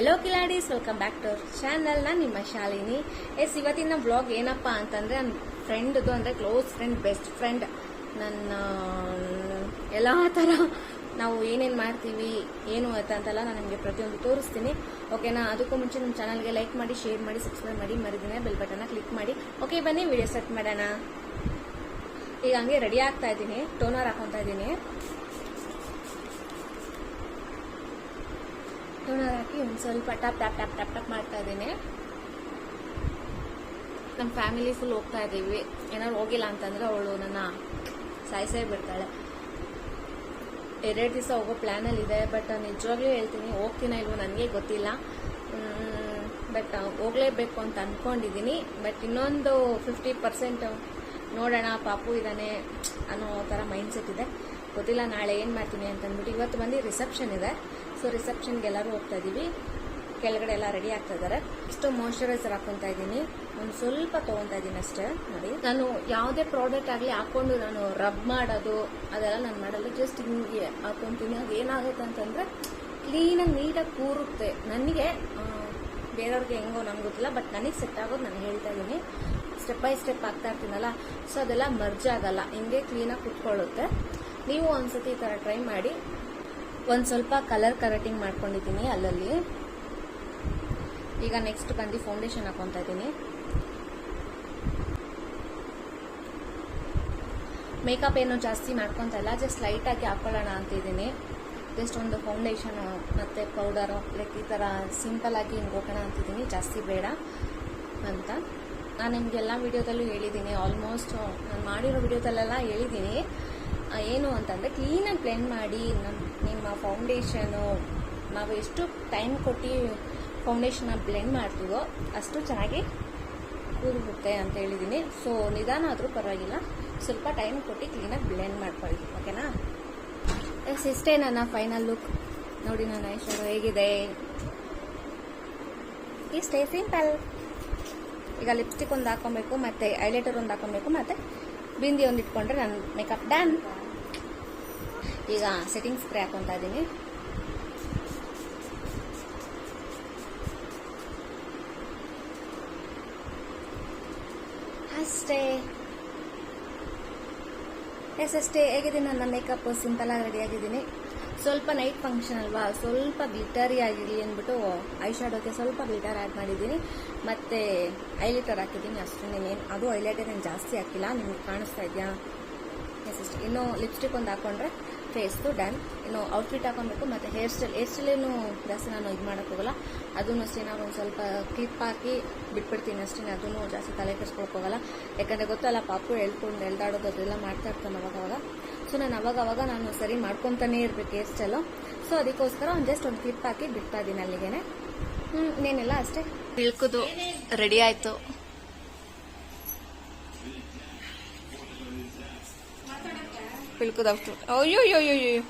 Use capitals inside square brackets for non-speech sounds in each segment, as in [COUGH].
Hello ಕಿಲಾಡೀಸ್ welcome back to our channel ನಾನು ನಿಮ್ಮ Shalini. S ಇವತ್ತಿನ ಬ್ಲಾಗ್ ಏನಪ್ಪ ಅಂತಂದ್ರೆ ನನ್ನ ಫ್ರೆಂಡ್ದು ಅಂದರೆ ಕ್ಲೋಸ್ ಫ್ರೆಂಡ್ ಬೆಸ್ಟ್ ಫ್ರೆಂಡ್ ನನ್ನ, ಎಲ್ಲ ಥರ ನಾವು ಏನೇನು ಮಾಡ್ತೀವಿ, ಏನು ಅಂತ ಅಂತೆಲ್ಲ ನಾನು ನಿಮಗೆ ಪ್ರತಿಯೊಂದು ತೋರಿಸ್ತೀನಿ. ಓಕೆನಾ ಅದಕ್ಕೂ ಮುಂಚೆ ನಮ್ಮ ಚಾನಲ್ಗೆ ಲೈಕ್ ಮಾಡಿ ಶೇರ್ ಮಾಡಿ ಸಬ್ಸ್ಕ್ರೈಬ್ ಮಾಡಿ, ಮರಿದಿನ ಬೆಲ್ ಬಟನ್ನ ಕ್ಲಿಕ್ ಮಾಡಿ. ಓಕೆ ಬನ್ನಿ ವಿಡಿಯೋ ಸೆಟ್ ಮಾಡೋಣ. ಈಗ ಹಂಗೆ ರೆಡಿ ಆಗ್ತಾ ಇದ್ದೀನಿ. ಟೋನರ್ ಹಾಕೊತಾ ಇದ್ದೀನಿ. ಟೋನರ್ ಹಾಕಿ ಒಂದು ಸ್ವಲ್ಪ tap tap tap tap tap ಮಾಡ್ತಾ ಇದ್ದೀನಿ. ನಮ್ಮ ಫ್ಯಾಮಿಲಿ ಫುಲ್ ಹೋಗ್ತಾ ಇದ್ದೀವಿ. ಏನಾದ್ರು ಹೋಗಿಲ್ಲ ಅಂತಂದ್ರೆ ಅವಳು ನನ್ನ ಸಾಯಿಸೇ ಬಿಡ್ತಾಳೆ. ಎರಡು ದಿವಸ ಹೋಗೋ ಪ್ಲ್ಯಾನಲ್ಲಿ ಇದೆ ಬಟ್ ನಿಜವಾಗ್ಲೂ ಹೇಳ್ತೀನಿ, ಹೋಗ್ತೀನ ಇಲ್ವೋ ನನಗೆ ಗೊತ್ತಿಲ್ಲ. ಬಟ್ ಹೋಗ್ಲೇಬೇಕು ಅಂತ ಅಂದ್ಕೊಂಡಿದ್ದೀನಿ ಬಟ್ ಇನ್ನೊಂದು ಫಿಫ್ಟಿ ಪರ್ಸೆಂಟ್ ನೋಡೋಣ, ಪಾಪು ಇದ್ದಾನೆ ಅನ್ನೋ ಥರ ಮೈಂಡ್ ಸೆಟ್ ಇದೆ. ಗೊತ್ತಿಲ್ಲ, ನಾಳೆ ಏನು ಮಾಡ್ತೀನಿ ಅಂತ ಅಂದ್ಬಿಟ್ಟು ಇವತ್ತು ಬಂದು ರಿಸೆಪ್ಷನ್ ಇದೆ. ಸೊ ರಿಸೆಪ್ಷನ್ಗೆ ಎಲ್ಲರೂ ಹೋಗ್ತಾ ಇದ್ದೀವಿ ಕೆಳಗಡೆ ಎಲ್ಲ ರೆಡಿ ಆಗ್ತಾ ಇದ್ದಾರೆ ಇಷ್ಟು ಮಾಯಶ್ಚರೈಸರ್ ಹಾಕೊತಾ ಇದೀನಿ. ಒಂದು ಸ್ವಲ್ಪ ತೊಗೊತಾ ಇದೀನಿ ಅಷ್ಟೇ, ನೋಡಿ. ನಾನು ಯಾವುದೇ ಪ್ರಾಡಕ್ಟ್ ಆಗಲಿ ಹಾಕೊಂಡು ನಾನು ರಬ್ ಮಾಡೋದು, ಅದೆಲ್ಲ ನಾನು ಮಾಡಲ್ಲ. ಜಸ್ಟ್ ಹಿಂಗೆ ಹಾಕೊಂತೀನಿ ಅದು ಏನಾಗುತ್ತೆ ಅಂತಂದ್ರೆ ಕ್ಲೀನಾಗಿ ನೀಟಾಗಿ ಕೂರುತ್ತೆ. ನನಗೆ ಬೇರೆಯವ್ರಿಗೆ ಹೆಂಗೋ ನಂಗೆ ಗೊತ್ತಿಲ್ಲ ಬಟ್ ನನಗೆ ಸೆಟ್ ಆಗೋದು ನಾನು ಹೇಳ್ತಾ ಇದ್ದೀನಿ ಸ್ಟೆಪ್ ಬೈ ಸ್ಟೆಪ್ ಆಗ್ತಾ ಇರ್ತೀನಲ್ಲ. ಸೊ ಅದೆಲ್ಲ ಮರ್ಜ್ ಆಗಲ್ಲ. ಹಿಂಗೆ ಕ್ಲೀನಾಗಿ ಕುತ್ಕೊಳ್ಳುತ್ತೆ. ನೀವು ಒಂದ್ಸತಿ ಈ ಥರ ಟ್ರೈ ಮಾಡಿ. ಒಂದು ಸ್ವಲ್ಪ ಕಲರ್ ಕರೆಕ್ಟಿಂಗ್ ಮಾಡ್ಕೊಂಡಿದ್ದೀನಿ ಅಲ್ಲಲ್ಲಿ. ಈಗ ನೆಕ್ಸ್ಟ್ ಬಂದು ಫೌಂಡೇಶನ್ ಹಾಕೊತಾ ಇದ್ದೀನಿ. ಮೇಕಪ್ ಏನು ಜಾಸ್ತಿ ಮಾಡ್ಕೊತ ಇಲ್ಲ ಜಸ್ಟ್ ಲೈಟಾಗಿ ಹಾಕೊಳ್ಳೋಣ ಅಂತಿದ್ದೀನಿ ಜಸ್ಟ್ ಒಂದು ಫೌಂಡೇಶನ್ ಮತ್ತು ಪೌಡರು ಲೈಕ್ ಈ ಥರ ಸಿಂಪಲ್ ಆಗಿ ಹಿಂಗೆ ಹೋಗೋಣ ಅಂತಿದ್ದೀನಿ ಜಾಸ್ತಿ ಬೇಡ ಅಂತ. ನಾನು ನಿಮಗೆಲ್ಲ ವಿಡಿಯೋದಲ್ಲೂ ಹೇಳಿದ್ದೀನಿ ಆಲ್ಮೋಸ್ಟ್ ನಾನು ಮಾಡಿರೋ ವಿಡಿಯೋದಲ್ಲೆಲ್ಲ ಹೇಳಿದ್ದೀನಿ. ಏನು ಅಂತಂದರೆ ಕ್ಲೀನಾಗಿ ಬ್ಲೆಂಡ್ ಮಾಡಿ ನಮ್ಮ ನಿಮ್ಮ ಫೌಂಡೇಶನು ನಾವು ಎಷ್ಟು ಟೈಮ್ ಕೊಟ್ಟು ಫೌಂಡೇಶನ್ನ ಬ್ಲೆಂಡ್ ಮಾಡ್ತೀವೋ ಅಷ್ಟು ಚೆನ್ನಾಗಿ ಕೂರುತ್ತೆ ಅಂತ ಹೇಳಿದ್ದೀನಿ ಸೊ ನಿಧಾನ ಆದರೂ ಪರವಾಗಿಲ್ಲ. ಸ್ವಲ್ಪ ಟೈಮ್ ಕೊಟ್ಟು ಕ್ಲೀನಾಗಿ ಬ್ಲೆಂಡ್ ಮಾಡ್ಕೊಳ್ಳಿ ಓಕೆನಾ ಎಸ್ ಇಷ್ಟೇ ನನ್ನ ಫೈನಲ್ ಲುಕ್ ನೋಡಿ ನನ್ನ ಐಶ್ವರ್ಯ ಹೇಗಿದೆ. ಇಷ್ಟೇ ಸಿಂಪಲ್ ಈಗ ಲಿಪ್ಸ್ಟಿಕ್ ಒಂದು ಹಾಕೊಬೇಕು, ಮತ್ತೆ ಐಲೈಟರ್ ಒಂದು ಹಾಕೊಬೇಕು, ಮತ್ತೆ ಬಿಂದಿ ಒಂದು ಇಟ್ಕೊಂಡ್ರೆ ನನ್ನ ಮೇಕಪ್ ಡನ್ ಈಗ ಸೆಟ್ಟಿಂಗ್ ಸ್ಪ್ರೇ ಹಾಕೊತಾ ಇದ್ದೀನಿ ಅಷ್ಟೇ. ಎಸ್ ಅಷ್ಟೇ. ಹೇಗಿದೆ ನನ್ನ ಮೇಕಪ್ ಸಿಂಪಲ್ ಆಗಿ ರೆಡಿ ಆಗಿದ್ದೀನಿ. ಸ್ವಲ್ಪ ನೈಟ್ ಫಂಕ್ಷನ್ ಅಲ್ವಾ? ಸ್ವಲ್ಪ ಗ್ಲಿಟರಿ ಆಗಿರಲಿ ಅಂದ್ಬಿಟ್ಟು ಐ ಶಾಡೋಕ್ಕೆ ಸ್ವಲ್ಪ ಗ್ಲಿಟರ್ ಆ್ಯಡ್ ಮಾಡಿದ್ದೀನಿ. ಮತ್ತು ಐಲೈಟರ್ ಹಾಕಿದ್ದೀನಿ. ಅಷ್ಟೇನೇನು ಅದು ಐಲೈಟರ್ ಏನು ಜಾಸ್ತಿ ಹಾಕಿಲ್ಲ. ನಿಮ್ಗೆ ಕಾಣಿಸ್ತಾ ಇದೆಯಾ? ಎಸ್ ಅಷ್ಟೇ. ಇನ್ನೂ ಲಿಪ್ಸ್ಟಿಕ್ ಒಂದು ಹಾಕೊಂಡ್ರೆ ಫೇಸ್ದು ಡನ್. ಇನ್ನು ಔಟ್ಫಿಟ್ ಹಾಕೊಬೇಕು, ಮತ್ತು ಹೇರ್ ಸ್ಟೈಲ್ ಹೇರ್ ಸ್ಟೈಲೇನು ಜಾಸ್ತಿ ನಾನು ಇದು ಮಾಡೋಕ್ಕೆ ಹೋಗಲ್ಲ. ಅದನ್ನು ಅಷ್ಟೇ, ನಾನು ಒಂದು ಸ್ವಲ್ಪ ಕ್ಲಿಪ್ ಹಾಕಿ ಬಿಟ್ಬಿಡ್ತೀನಿ ಅಷ್ಟೇ ಅದನ್ನು ಜಾಸ್ತಿ ತಲೆ ಹೋಗಲ್ಲ. ಯಾಕಂದರೆ ಗೊತ್ತಲ್ಲ, ಪಾಪು ಎಳ್ಕೊಂಡು ಎಲ್ದಾಡೋದು ಅದೆಲ್ಲ ಮಾಡ್ತಾ ಇರ್ತಾನೆ ಅವಾಗ ಅವಾಗ. ಸೊ ನಾನು ಅವಾಗ ಅವಾಗ ನಾನು ಸರಿ ಮಾಡ್ಕೊತಾನೇ ಇರಬೇಕು ಹೇರ್ ಸ್ಟೈಲು ಸೊ ಅದಕ್ಕೋಸ್ಕರ ಒಂದು ಜಸ್ಟ್ ಒಂದು ಕ್ಲಿಪ್ ಹಾಕಿ ಬಿಡ್ತಾ ಇದ್ದೀನಿ ಅಲ್ಲಿಗೆ ಇನ್ನೇನಿಲ್ಲ, ಅಷ್ಟೇ. ಇಳ್ಕೋದು ರೆಡಿ ಆಯಿತು. ಪಿಳ್ಕುದಷ್ಟು ಅಷ್ಟು ಅಯ್ಯೋ ಅಯ್ಯೋ ಅಯ್ಯೋ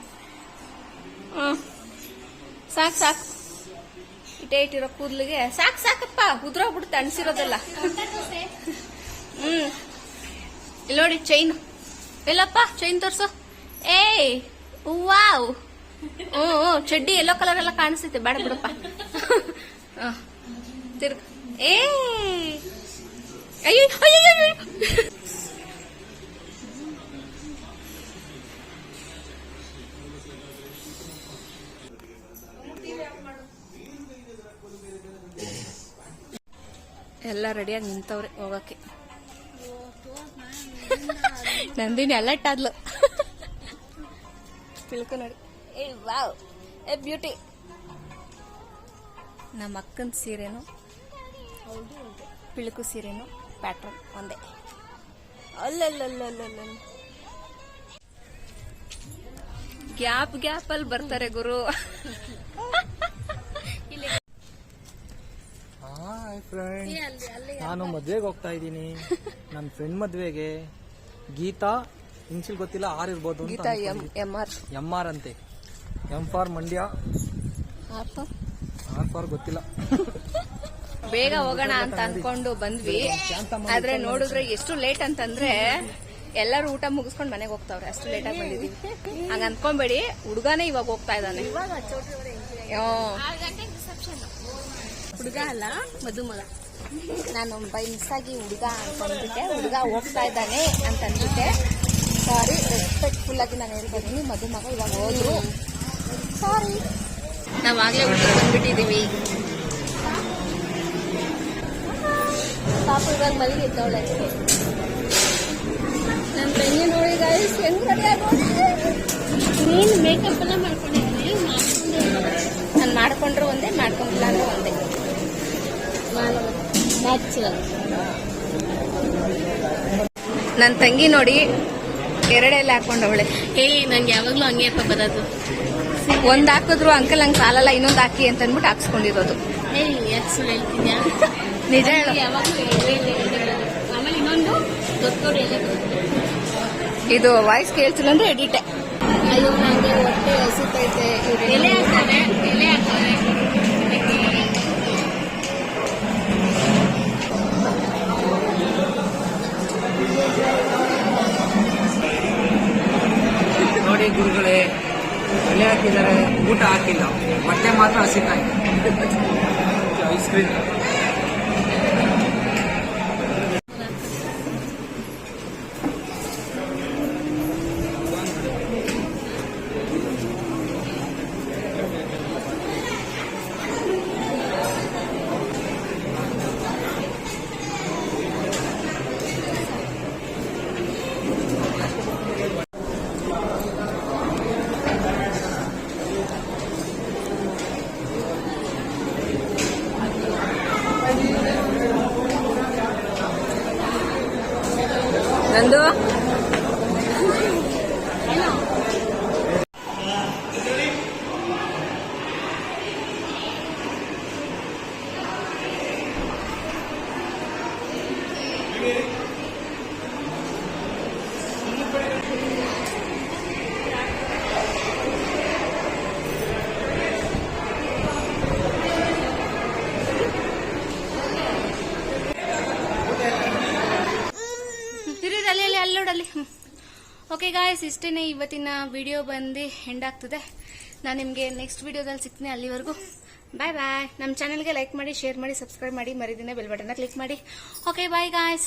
ಹಾಂ ಸಾಕು ಸಾಕು. ಇಟೇ ಇಟ್ಟಿರೋ ಕೂದಲಿಗೆ. ಸಾಕು, ಸಾಕಪ್ಪ. ಉದ್ರೋಗ್ಬಿಡುತ್ತೆ ಅಣಿಸಿರೋದೆಲ್ಲ ಹ್ಞೂ ಇಲ್ಲಿ ನೋಡಿ ಚೈನ್ ಎಲ್ಲಪ್ಪ ಚೈನ್ ತೋರ್ಸು. ಏಯ್, ವಾವ್. ಹ್ಞೂ ಹ್ಞೂ ಚಡ್ಡಿ ಎಲ್ಲೋ ಕಲರ್ ಎಲ್ಲ ಕಾಣಿಸ್ತೈತೆ ಬೇಡ ಬಿಡಪ್ಪ. ಹಾಂ. ತಿರ್ಗ. ಏ ಅಯ್ಯೋ ಅಯ್ಯೋ. ಎಲ್ಲ ರೆಡಿಯಾಗಿ ನಿಂತವ್ರೆ ಹೋಗಕ್ಕೆ ನಂದಿನಿ ಅಲರ್ಟ್ ಆದ್ಲು. ತಿಳ್ಕೊ ನೋಡಿ. ಏ, ವಾವ್. ಬ್ಯೂಟಿ ನಮ್ಮ ಅಕ್ಕನ ಸೀರೆನು, ಪಿಳುಕು ಸೀರೆನು ಪ್ಯಾಟ್ರನ್ ಒಂದೇ. ಅಲ್ಲಲ್ಲಲ್ಲಲ್ಲ ಗ್ಯಾಪ್ ಗ್ಯಾಪ್ ಅಲ್ಲಿ ಬರ್ತಾರೆ ಗುರು. ಹಾಯ್ ಫ್ರೆಂಡ್ ನಾನು ಮದ್ವೆಗೆ ಹೋಗ್ತಾ ಇದ್ದೀನಿ. ನನ್ನ ಫ್ರೆಂಡ್ ಮದ್ವೆಗೆ. ಗೀತಾ ಇನ್ಸಿಲ್ ಗೊತ್ತಿಲ್ಲ ಆರ್ ಇರ್ಬೋದು ಅಂತ Geeta M M R. M R ಅಂತೆ. M for Mandya. R for? ಗೊತ್ತಿಲ್ಲ. ಬೇಗ ಹೋಗೋಣ ಅಂತ ಅನ್ಕೊಂಡು ಬಂದ್ವಿ. ಆದ್ರೆ ನೋಡಿದ್ರೆ ಎಷ್ಟು ಲೇಟ್ ಅಂತಂದ್ರೆ ಎಲ್ಲರೂ ಊಟ ಮುಗಿಸ್ಕೊಂಡು ಮನೆಗೆ ಹೋಗ್ತಾವ್ರೆ. ಅಷ್ಟು ಲೇಟ್ ಆಗಿ ಬಂದಿದೀವಿ. ಹಂಗ ಅನ್ಕೊಂಬೇಡಿ. ಹುಡುಗನೇ ಇವಾಗ ಹೋಗ್ತಾ ಇದ್ದಾನೆ. ಹುಡುಗ ಅಲ್ಲ ಮದುಮಗ. ನಾನು ಬೈ ಮಿಸ್ ಆಗಿ ಹುಡುಗ ಅಂತ ಅಂದ್ಬಿಟ್ಟೆ ಹುಡುಗ ಹೋಗ್ತಾ ಇದ್ದಾನೆ ಅಂತ ಅಂದ್ಬಿಟ್ಟೆ ಸಾರಿ ರೆಸ್ಪೆಕ್ಟ್ಫುಲ್ ಆಗಿ ನಾನು ಹೇಳ್ತಿದ್ದೀನಿ ಮಧುಮಗ ಇವಾಗ ಹೋದ್ರು. ಸಾರಿ ನಾವಾಗಲೇ ಹುಡುಗ ಬಂದ್ಬಿಟ್ಟಿದ್ದೀವಿ. ಪಾಪ ಇವಾಗ ಮಲ್ಲಿಗೆ ಇದ್ದವಳೆ ನನ್ನ ತಂಗಿ ನೋಡಿ ಗಾಯ್ಸ್ ಹೆಂಗ್ ನೀನು ಮೇಕಪ್ ಎಲ್ಲ ಮಾಡ್ಕೊಂಡಿದ್ದೀನಿ ನನ್ನ ತಂಗಿ ನೋಡಿ ಎರಡೆಲ್ಲ ಹಾಕೊಂಡವಳೆ. ಏ ನಂಗೆ ಯಾವಾಗ್ಲೂ ಹಂಗೆ ಅಪ್ಪ ಬರೋದು. ಒಂದ್ ಹಾಕಿದ್ರು ಅಂಕಲ್ ಹಂಗ್ ಸಾಲಲ್ಲ ಇನ್ನೊಂದ್ ಹಾಕಿ ಅಂತ ಅಂದ್ಬಿಟ್ಟು ಹಾಕ್ಸ್ಕೊಂಡಿರೋದು. ಏಯ್ ಯಾಕೆ ಸುಳ್ಳು ಹೇಳ್ತಿದ್ಯಾ? [LAUGHS] ನಿಜ ಹೇಳು. ಯಾವಾಗ್ಲೂ. ಆಮೇಲೆ ಇನ್ನೊಂದು. ಇದು ವಾಯ್ಸ್ ಕೇಳ್ತಿಲ್ಲ ಅಂದ್ರೆ ಎಡಿಟೆ ಅಯ್ಯೋ ನಂಗೆ ಹೊಟ್ಟೆ ಎಲೆ ಹಾಕಿದ್ದಾರೆ ಊಟ ಹಾಕಿಲ್ಲ ಹೊಟ್ಟೆ ಮಾತ್ರ ಹಸಿತಾ ಇದೆ ಐಸ್ ಕ್ರೀಮ್ ಅಲ್ಲಿ ನೋಡಲ್ಲಿ ಓಕೆ ಗಾಯ್ಸ್ ಇಷ್ಟೇ ಇವತ್ತಿನ ವಿಡಿಯೋ ಬಂದು ಎಂಡ್ ಆಗ್ತದೆ. ನಾನು ನಿಮಗೆ ನೆಕ್ಸ್ಟ್ ವಿಡಿಯೋದಲ್ಲಿ ಸಿಗ್ತೀನಿ ಅಲ್ಲಿವರೆಗೂ. ಬಾಯ್ ಬಾಯ್ ನಮ್ಮ ಚಾನಲ್ಗೆ ಲೈಕ್ ಮಾಡಿ ಶೇರ್ ಮಾಡಿ ಸಬ್ಸ್ಕ್ರೈಬ್ ಮಾಡಿ, ಮರಿದಿನ ಬೆಲ್ ಬಟನ್ನ ಕ್ಲಿಕ್ ಮಾಡಿ. Okay bye guys